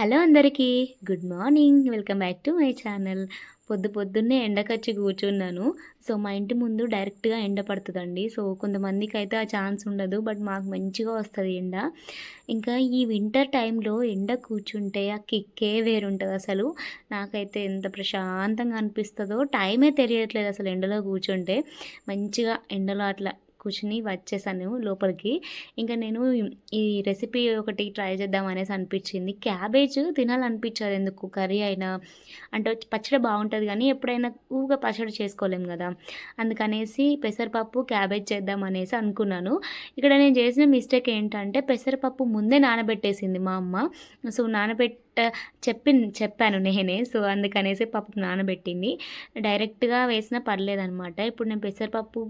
Hello అందరికీ. Good morning welcome back to my channel పొద్దు పొద్దున్నే ఎండకొచ్చి కూర్చున్నాను. సో మా ఇంటి ముందు డైరెక్ట్గా ఎండ పడుతుందండి. సో కొంతమందికి అయితే ఆ ఛాన్స్ ఉండదు బట్ మాకు మంచిగా వస్తుంది ఎండ. ఇంకా ఈ వింటర్ టైంలో ఎండ కూర్చుంటే ఆ కిక్కే వేరుంటుంది అసలు. నాకైతే ఎంత ప్రశాంతంగా అనిపిస్తుందో టైమే తెలియట్లేదు అసలు ఎండలో కూర్చుంటే. మంచిగా ఎండలో అట్లా కూర్చుని వచ్చేసాను లోపలికి. ఇంకా నేను ఈ రెసిపీ ఒకటి ట్రై చేద్దాం అనేసి అనిపించింది. క్యాబేజ్ తినాలనిపించదు ఎందుకు? కర్రీ అయినా అంటే పచ్చడి బాగుంటుంది కానీ ఎప్పుడైనా ఊగా పచ్చడి చేసుకోలేం కదా. అందుకనేసి పెసరపప్పు క్యాబేజ్ చేద్దాం అనేసి అనుకున్నాను. ఇక్కడ నేను చేసిన మిస్టేక్ ఏంటంటే పెసరపప్పు ముందే నానబెట్టేసింది మా అమ్మ. సో నానబెట్టి చెప్పి చెప్పాను నేనే. సో అందుకనేసి పప్పు నానబెట్టింది. డైరెక్ట్గా వేసినా పర్లేదనమాట. ఇప్పుడు నేను పెసరపప్పు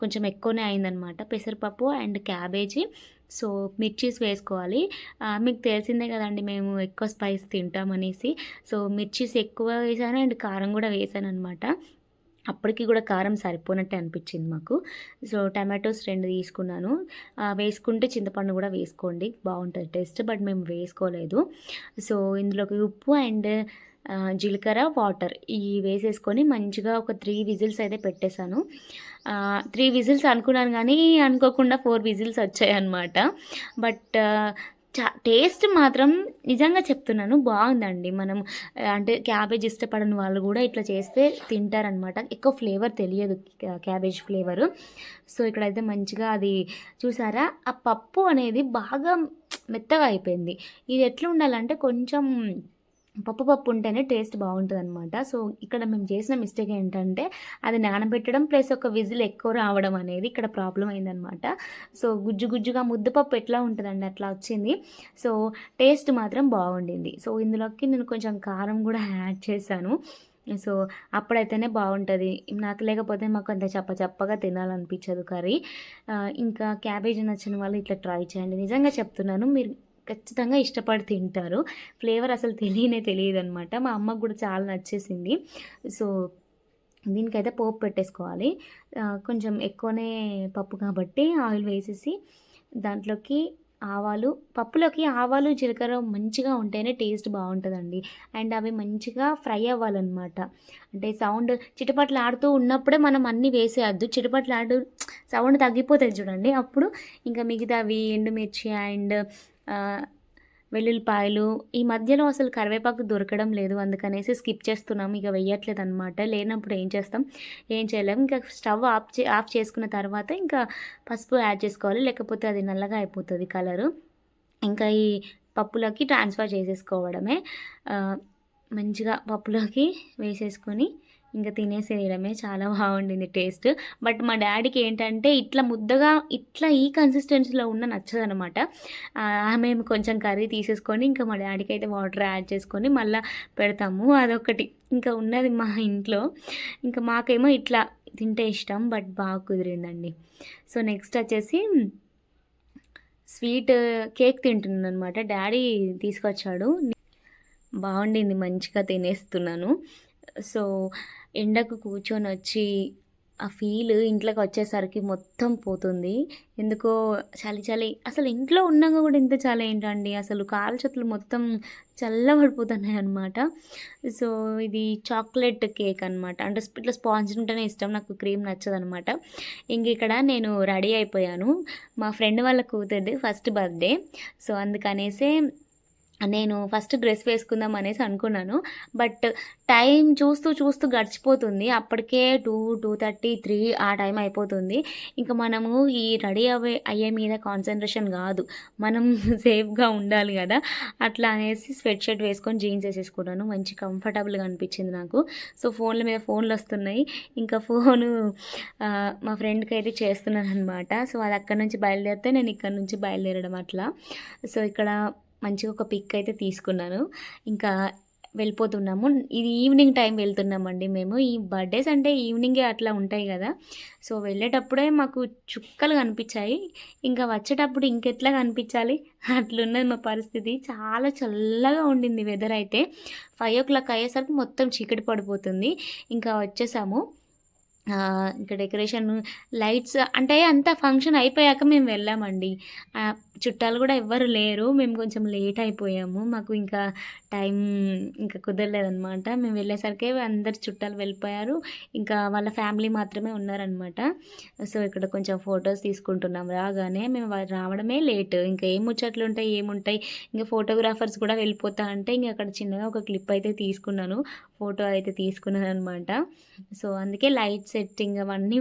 కొంచెం ఎక్కువనే అయిందనమాట. పెసరపప్పు అండ్ క్యాబేజీ. సో మిర్చీస్ వేసుకోవాలి. మీకు తెలిసిందే కదండి మేము ఎక్కువ స్పైస్ తింటామనేసి. సో మిర్చీస్ ఎక్కువ వేసాను అండ్ కారం కూడా వేసాను అనమాట అప్పటికి కూడా కారం సరిపోనట్టే అనిపించింది మాకు. సో టమాటోస్ రెండు తీసుకున్నాను. వేసుకుంటే చింతపండు కూడా వేసుకోండి. బాగుంటుంది టేస్ట్ బట్ మేము వేసుకోలేదు. సో ఇందులోకి ఉప్పు అండ్ జీలకర్ర వాటర్ ఇవి వేసేసుకొని మంచిగా ఒక త్రీ విజిల్స్ అయితే పెట్టేశాను. త్రీ విజిల్స్ అనుకున్నాను కానీ అనుకోకుండా ఫోర్ విజిల్స్ వచ్చాయి అనమాట బట్ చా టేస్ట్ మాత్రం నిజంగా చెప్తున్నాను బాగుందండి. మనం అంటే క్యాబేజ్ ఇష్టపడని వాళ్ళు కూడా ఇట్లా చేస్తే తింటారనమాట ఎక్కువ ఫ్లేవర్ తెలియదు క్యాబేజ్ ఫ్లేవరు. సో ఇక్కడైతే మంచిగా అది చూసారా? ఆ పప్పు అనేది బాగా మెత్తగా అయిపోయింది. ఇది ఎట్లా ఉండాలంటే కొంచెం పప్పు పప్పు ఉంటేనే టేస్ట్ బాగుంటుంది అనమాట సో ఇక్కడ మేము చేసిన మిస్టేక్ ఏంటంటే అది నానబెట్టడం ప్లస్ ఒక విజిల్ ఎక్కువ రావడం అనేది ఇక్కడ ప్రాబ్లం అయిందనమాట సో గుజ్జు గుజ్జుగా ముద్దపప్పు ఎట్లా ఉంటుందండి అట్లా వచ్చింది. సో టేస్ట్ మాత్రం బాగుండింది. సో ఇందులోకి నేను కొంచెం కారం కూడా యాడ్ చేశాను. సో అప్పుడైతేనే బాగుంటుంది. నాకు లేకపోతే మాకు అంత చప్ప చప్పగా తినాలనిపించదు కర్రీ. ఇంకా క్యాబేజీ నచ్చిన వాళ్ళు ఇట్లా ట్రై చేయండి. నిజంగా చెప్తున్నాను మీరు ఖచ్చితంగా ఇష్టపడి తింటారు. ఫ్లేవర్ అసలు తెలియనే తెలియదు అనమాట మా అమ్మకు కూడా చాలా నచ్చేసింది. సో దీనికైతే పోపు పెట్టేసుకోవాలి. కొంచెం ఎక్కువనే పప్పు కాబట్టి ఆయిల్ వేసేసి దాంట్లోకి ఆవాలు పప్పులోకి ఆవాలు జీలకర్ర మంచిగా ఉంటేనే టేస్ట్ బాగుంటుందండి. అండ్ అవి మంచిగా ఫ్రై అవ్వాలన్నమాట. అంటే సౌండ్ చిటపట్లు ఆడుతూ ఉన్నప్పుడే మనం అన్నీ వేసేయద్దు. చిటపట్లు ఆడు సౌండ్ తగ్గిపోతుంది చూడండి. అప్పుడు ఇంకా మిగతావి ఎండుమిర్చి అండ్ వెల్లుల్లిపాయలు. ఈ మధ్యలో అసలు కరివేపాకు దొరకడం లేదు. అందుకనేసి స్కిప్ చేస్తున్నాం. ఇక వెయ్యట్లేదు అనమాట లేనప్పుడు ఏం చేస్తాం? ఏం చేయలేం. ఇంకా స్టవ్ ఆఫ్ చే ఆఫ్ చేసుకున్న తర్వాత ఇంకా పసుపు యాడ్ చేసుకోవాలి. లేకపోతే అది నల్లగా అయిపోతుంది కలరు. ఇంకా ఈ పప్పులోకి ట్రాన్స్ఫర్ చేసేసుకోవడమే. మంచిగా పప్పులోకి వేసేసుకొని ఇంకా తినేసేయడమే చాలా బాగుండింది టేస్ట్. బట్ మా డాడీకి ఏంటంటే ఇట్లా ముద్దగా ఇట్లా ఈ కన్సిస్టెన్సీలో ఉన్న నచ్చదనమాట మేము కొంచెం కర్రీ తీసేసుకొని ఇంకా మా డాడీకి అయితే వాటర్ యాడ్ చేసుకొని మళ్ళీ పెడతాము. అదొకటి ఇంకా ఉన్నది మా ఇంట్లో. ఇంకా మాకేమో ఇట్లా తింటే ఇష్టం బట్ బాగా కుదిరిందండి. సో నెక్స్ట్ వచ్చేసి స్వీట్ కేక్ తింటున్నాను అనమాట డాడీ తీసుకొచ్చాడు. బాగుండింది మంచిగా తినేస్తున్నాను. సో ఎండకు కూర్చొని వచ్చి ఆ ఫీల్ ఇంట్లోకి వచ్చేసరికి మొత్తం పోతుంది. ఎందుకో చలి చలి. అసలు ఇంట్లో ఉన్నాక కూడా ఇంత చలి ఏంటండి? అసలు కాలు చేతులు మొత్తం చల్లబడిపోతున్నాయి అనమాట సో ఇది చాక్లెట్ కేక్ అనమాట అంటే ఇట్లా స్పాంజ్ ఉంటేనే ఇష్టం. నాకు క్రీమ్ నచ్చదు అనమాట ఇంక ఇక్కడ నేను రెడీ అయిపోయాను. మా ఫ్రెండ్ వాళ్ళ కూతురిది ఫస్ట్ బర్త్డే. సో అందుకనేసే నేను ఫస్ట్ డ్రెస్ వేసుకుందాం అనేసి అనుకున్నాను. బట్ టైం చూస్తూ చూస్తూ గడిచిపోతుంది. అప్పటికే టూ టూ థర్టీ త్రీ ఆ టైం అయిపోతుంది. ఇంకా మనము ఈ రెడీ అవే అయ్యే మీద కాన్సన్ట్రేషన్ కాదు. మనం సేఫ్గా ఉండాలి కదా. అట్లా అనేసి స్వెట్ షర్ట్ వేసుకొని జీన్స్ వేసేసుకున్నాను. మంచి కంఫర్టబుల్గా అనిపించింది నాకు. సో ఫోన్ల మీద ఫోన్లు వస్తున్నాయి. ఇంకా ఫోను మా ఫ్రెండ్కి అయితే చేస్తున్నాను అనమాట సో అది అక్కడ నుంచి బయలుదేరితే నేను ఇక్కడ నుంచి బయలుదేరడం అట్లా. సో ఇక్కడ మంచిగా ఒక పిక్ అయితే తీసుకున్నాను. ఇంకా వెళ్ళిపోతున్నాము. ఇది ఈవినింగ్ టైం వెళ్తున్నామండి మేము. ఈ బర్త్డేస్ అంటే ఈవినింగే అట్లా ఉంటాయి కదా. సో వెళ్ళేటప్పుడే మాకు చుక్కలు కనిపించాయి. ఇంకా వచ్చేటప్పుడు ఇంకెట్లా కనిపించాలి? అట్లున్నది మా పరిస్థితి. చాలా చల్లగా ఉండింది వెదర్ అయితే. ఫైవ్ ఓ క్లాక్ అయ్యేసరికి మొత్తం చీకటి పడిపోతుంది. ఇంకా వచ్చేసాము. ఇంకా డెకరేషన్ లైట్స్ అంటే అంత ఫంక్షన్ అయిపోయాక మేము వెళ్ళామండి. చుట్టాలు కూడా ఎవ్వరు లేరు. మేము కొంచెం లేట్ అయిపోయాము. మాకు ఇంకా టైం ఇంకా కుదరలేదనమాట మేము వెళ్ళేసరికి అందరు చుట్టాలు వెళ్ళిపోయారు. ఇంకా వాళ్ళ ఫ్యామిలీ మాత్రమే ఉన్నారనమాట సో ఇక్కడ కొంచెం ఫొటోస్ తీసుకుంటున్నాం. రాగానే మేము రావడమే లేట్. ఇంకా ఏం ముచ్చట్లు ఉంటాయి ఏముంటాయి ఇంకా ఫోటోగ్రాఫర్స్ కూడా వెళ్ళిపోతా అంటే ఇంకా అక్కడ చిన్నగా ఒక క్లిప్ అయితే తీసుకున్నాను. ఫోటో అయితే తీసుకున్నాను అనమాట సో అందుకే లైట్ సెట్టింగ్ అవన్నీ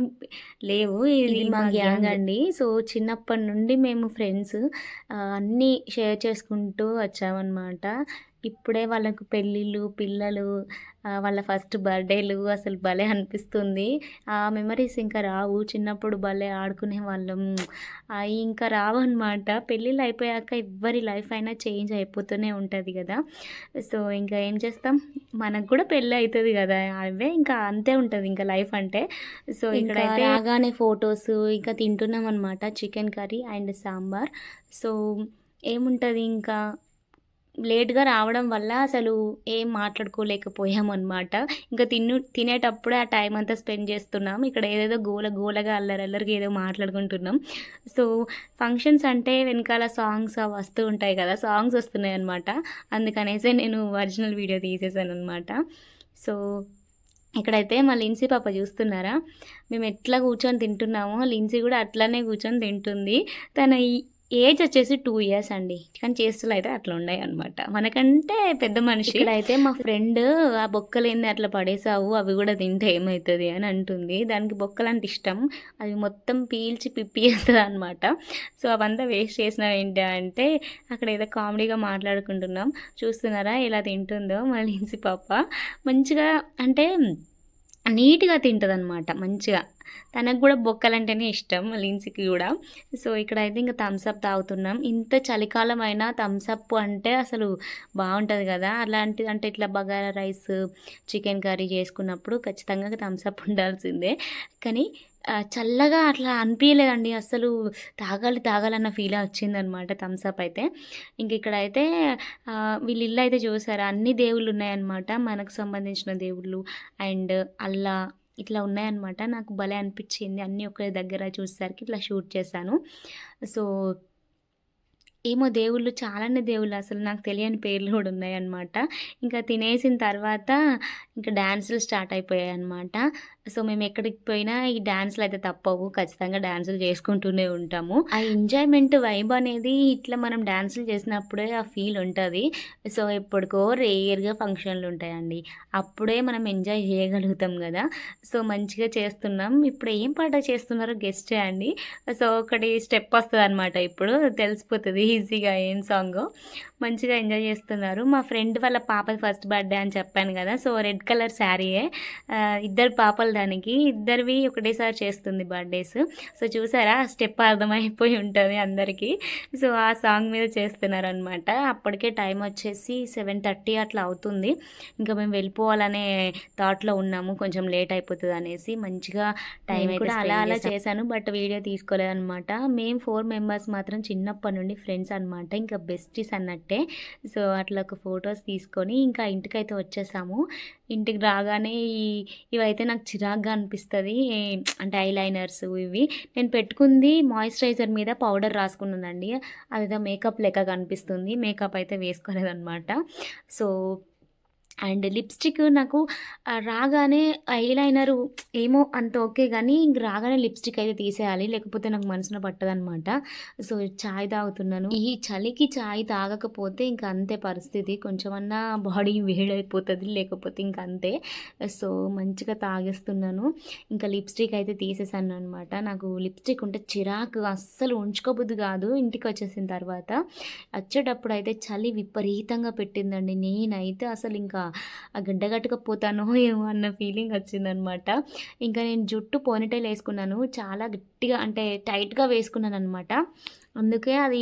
లేవు. ఇది మా గ్యాంగ్ అండి. సో చిన్నప్పటి నుండి మేము ఫ్రెండ్స్ అన్నీ షేర్ చేసుకుంటూ వచ్చామన్నమాట. ఇప్పుడే వాళ్ళకు పెళ్ళిళ్ళు పిల్లలు వాళ్ళ ఫస్ట్ బర్త్డేలు అసలు భలే అనిపిస్తుంది. ఆ మెమరీస్ ఇంకా రావు. చిన్నప్పుడు భలే ఆడుకునే వాళ్ళం. అవి ఇంకా రావు అనమాట పెళ్ళిళ్ళు అయిపోయాక ఎవరి లైఫ్ అయినా చేంజ్ అయిపోతూనే ఉంటుంది కదా. సో ఇంకా ఏం చేస్తాం? మనకు కూడా పెళ్ళి అవుతుంది కదా. అవే ఇంకా అంతే ఉంటుంది ఇంకా లైఫ్ అంటే. సో ఇక్కడైతే రాగానే ఫొటోస్ ఇంకా తింటున్నాం అనమాట chicken curry and sambar. So ఏముంటుంది ఇంకా? లేట్గా రావడం వల్ల అసలు ఏం మాట్లాడుకోలేకపోయాం అనమాట ఇంకా తిను తినేటప్పుడే ఆ టైం అంతా స్పెండ్ చేస్తున్నాం. ఇక్కడ ఏదేదో గోల గోలగా అల్లరి అల్లరికి ఏదో మాట్లాడుకుంటున్నాం. సో ఫంక్షన్స్ అంటే వెనకాల సాంగ్స్ అవి వస్తూ ఉంటాయి కదా సాంగ్స్ వస్తున్నాయి అనమాట అందుకనేసే నేను ఒరిజినల్ వీడియో తీసేసాను అనమాట సో ఇక్కడైతే మా లిన్సీ పాప చూస్తున్నారా? మేము ఎట్లా కూర్చొని తింటున్నామో లిన్సీ కూడా అట్లానే కూర్చొని తింటుంది. తన ఈ ఏజ్ వచ్చేసి టూ ఇయర్స్ అండి. కానీ చేస్తులు అయితే అట్లా ఉన్నాయి అనమాట మనకంటే పెద్ద మనిషి. అయితే మా ఫ్రెండ్ ఆ బొక్కలేంది అట్లా పడేసావు అవి కూడా తింటే ఏమవుతుంది అని అంటుంది. దానికి బొక్కలు అంటే ఇష్టం. అవి మొత్తం పీల్చి పిప్పి చేస్తుంది అనమాట సో అవంతా వేస్ట్ చేసినా ఏంటి అంటే అక్కడ ఏదో కామెడీగా మాట్లాడుకుంటున్నాం. చూస్తున్నారా ఇలా తింటుందో మళ్ళీ పాప. మంచిగా అంటే నీట్గా తింటుంది అనమాట మంచిగా. తనకు కూడా బొక్కలంటేనే ఇష్టం లీన్స్కి కూడా. సో ఇక్కడ అయితే ఇంకా థమ్స్అప్ తాగుతున్నాం. ఇంత చలికాలం అయినా థమ్స్అప్ అంటే అసలు బాగుంటుంది కదా. అలాంటి అంటే ఇట్లా బగారా రైస్ చికెన్ కర్రీ చేసుకున్నప్పుడు ఖచ్చితంగా థమ్స్అప్ ఉండాల్సిందే. కానీ చల్లగా అట్లా అనిపించలేదండి అసలు తాగాలి తాగాలన్న ఫీల్ వచ్చిందనమాట థమ్స్అప్ అయితే. ఇంక ఇక్కడ అయితే వీళ్ళ ఇల్లు అయితే చూసారా? అన్ని దేవుళ్ళు ఉన్నాయన్నమాట. మనకు సంబంధించిన దేవుళ్ళు అండ్ అల్లా ఇట్లా ఉన్నాయన్నమాట. నాకు భలే అనిపించింది. అన్నీ ఒక దగ్గర చూసేసరికి ఇట్లా షూట్ చేశాను. సో ఏమో దేవుళ్ళు చాలానే దేవుళ్ళు అసలు నాకు తెలియని పేర్లు కూడా ఉన్నాయన్నమాట. ఇంకా తినేసిన తర్వాత ఇంకా డ్యాన్సులు స్టార్ట్ అయిపోయాయి అనమాట సో మేము ఎక్కడికి పోయినా ఈ డ్యాన్సులు అయితే తప్పవు. ఖచ్చితంగా డ్యాన్సులు చేసుకుంటూనే ఉంటాము. ఆ ఎంజాయ్మెంట్ వైబ్ అనేది ఇట్లా మనం డ్యాన్సులు చేసినప్పుడే ఆ ఫీల్ ఉంటుంది. సో ఎప్పటికో రేయర్గా ఫంక్షన్లు ఉంటాయండి. అప్పుడే మనం ఎంజాయ్ చేయగలుగుతాం కదా. సో మంచిగా చేస్తున్నాం. ఇప్పుడు ఏం పాట చేస్తున్నారో గెస్ట్ చేయండి. సో ఒకటి స్టెప్ వస్తుంది అనమాట ఇప్పుడు తెలిసిపోతుంది. ఈజీగా ఏం సాంగ్. మంచిగా ఎంజాయ్ చేస్తున్నారు. మా ఫ్రెండ్ వాళ్ళ పాప ఫస్ట్ బర్త్డే అని చెప్పాను కదా సో రెడ్ కలర్ శారీయే. ఇద్దరు పాపలు దానికి. ఇద్దరివి ఒకటేసారి చేస్తుంది బర్త్డేస్. సో చూసారా స్టెప్ అర్థమైపోయి ఉంటుంది అందరికీ. సో ఆ సాంగ్ మీద చేస్తున్నారు అనమాట అప్పటికే టైం వచ్చేసి సెవెన్ థర్టీ అట్లా అవుతుంది. ఇంకా మేము వెళ్ళిపోవాలనే థాట్లో ఉన్నాము. కొంచెం లేట్ అయిపోతుంది అనేసి మంచిగా టైం కూడా అలా అలా చేశాను బట్ వీడియో తీసుకోలేదన్నమాట. మేము ఫోర్ మెంబర్స్ మాత్రం చిన్నప్పటి నుండి ఫ్రెండ్స్ ఫ్రెండ్స్ అనమాట ఇంకా బెస్టీస్ అన్నట్టే. సో అట్లా ఒక ఫొటోస్ తీసుకొని ఇంకా ఇంటికైతే వచ్చేసాము. ఇంటికి రాగానే ఈ ఇవైతే నాకు చిరాగ్గా అనిపిస్తుంది. అంటే ఐలైనర్స్ ఇవి. నేను పెట్టుకుంది మాయిశ్చరైజర్ మీద పౌడర్ రాసుకున్నానండి అదేదో మేకప్ లెక్క కనిపిస్తుంది. మేకప్ అయితే వేసుకోలేదన్నమాట. సో అండ్ లిప్స్టిక్ నాకు రాగానే ఐలైనర్ ఏమో అంత ఓకే కానీ ఇంక రాగానే లిప్స్టిక్ అయితే తీసేయాలి. లేకపోతే నాకు మనసున పట్టదనమాట సో చాయ్ తాగుతున్నాను. ఈ చలికి చాయ్ తాగకపోతే ఇంక అంతే పరిస్థితి. కొంచెమన్నా బాడీ వేడైపోతుంది. లేకపోతే ఇంక అంతే. సో మంచిగా తాగేస్తున్నాను. ఇంకా లిప్స్టిక్ అయితే తీసేసాను అనమాట నాకు లిప్స్టిక్ ఉంటే చిరాకు. అస్సలు ఉంచుకోబుద్ది కాదు ఇంటికి వచ్చేసిన తర్వాత. వచ్చేటప్పుడు అయితే చలి విపరీతంగా పెట్టిందండి. నేనైతే అసలు ఇంకా గడ్డగట్టుకపోతానో ఏమో అన్న ఫీలింగ్ వచ్చిందనమాట. ఇంకా నేను జుట్టు పోనీటైల్ వేసుకున్నాను. చాలా గట్టిగా అంటే టైట్గా వేసుకున్నాను అనమాట అందుకే అది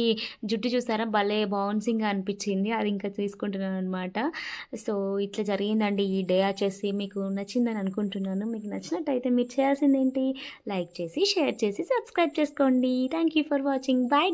జుట్టు చూసారా భలే బౌన్సింగ్ అనిపించింది. అది ఇంకా తీసుకుంటున్నాను అనమాట సో ఇట్లా జరిగిందండి ఈ డే వచ్చేసి మీకు నచ్చిందని అనుకుంటున్నాను. మీకు నచ్చినట్టయితే మీరు చేయాల్సింది ఏంటి లైక్ చేసి షేర్ చేసి సబ్స్క్రైబ్ చేసుకోండి. Thank you for watching bye